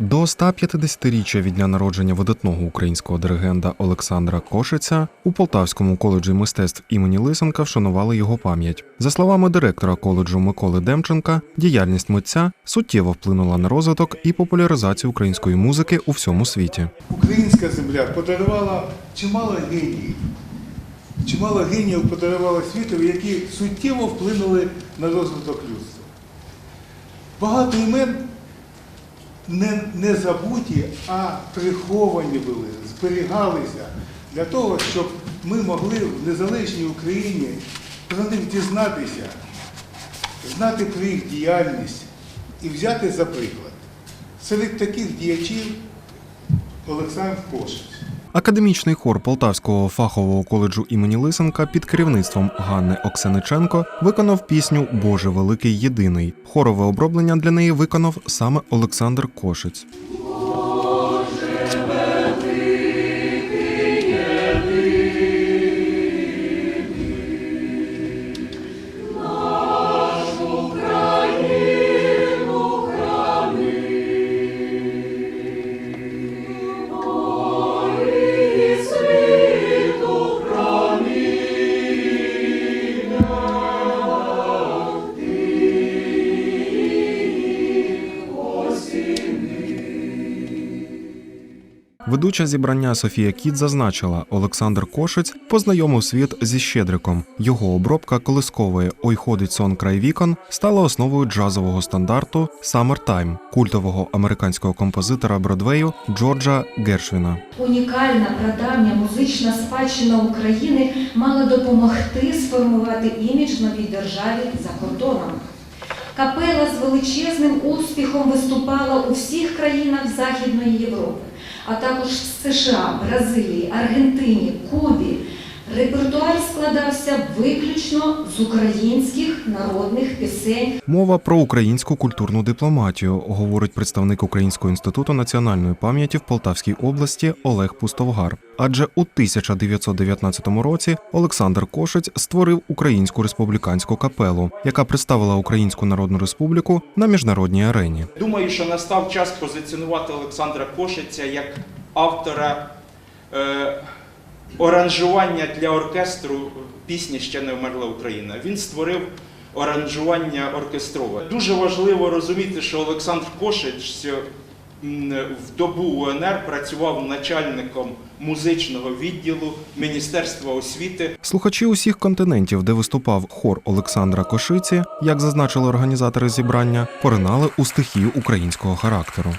До 150-річчя від дня народження видатного українського диригента Олександра Кошиця у Полтавському коледжі мистецтв імені Лисенка вшанували його пам'ять. За словами директора коледжу Миколи Демченка, діяльність митця суттєво вплинула на розвиток і популяризацію української музики у всьому світі. Українська земля подарувала чимало геніїв. Чимало геніїв подарувала світу, які суттєво вплинули на розвиток людства. Багато імен не, не забуті, а приховані були, зберігалися для того, щоб ми могли в незалежній Україні про них дізнатися, знати про їх діяльність і взяти за приклад. Серед таких діячів Олександр Кошич. Академічний хор Полтавського фахового коледжу імені Лисенка під керівництвом Ганни Оксениченко виконав пісню Боже великий єдиний. Хорове оброблення для неї виконав саме Олександр Кошиць. Ведуча зібрання Софія Кіт зазначила, Олександр Кошиць познайомив світ зі Щедриком. Його обробка колискової Ой ходить сон край вікон стала основою джазового стандарту «Summertime» культового американського композитора Бродвею Джорджа Гершвіна. Унікальна прадавня музична спадщина України мала допомогти сформувати імідж новій державі за кордоном. Капела з величезним успіхом виступала у всіх країнах Західної Європи, а також в США, Бразилії, Аргентині, Кубі. Репертуар складався виключно з українських народних пісень Мова про українську культурну дипломатію, говорить представник Українського інституту національної пам'яті в Полтавській області Олег Пустовгар. Адже у 1919 році Олександр Кошиць створив Українську республіканську капелу, яка представила Українську Народну Республіку на міжнародній арені. Думаю, що настав час позиціонувати Олександра Кошиця як автора е, оранжування для оркестру пісні Ще не вмерла Україна. Він створив оранжування оркестрове. Дуже важливо розуміти, що Олександр Кошич в добу УНР працював начальником музичного відділу Міністерства освіти Слухачі усіх континентів, де виступав хор Олександра Кошиці, як зазначили організатори зібрання, поринали у стихію українського характеру.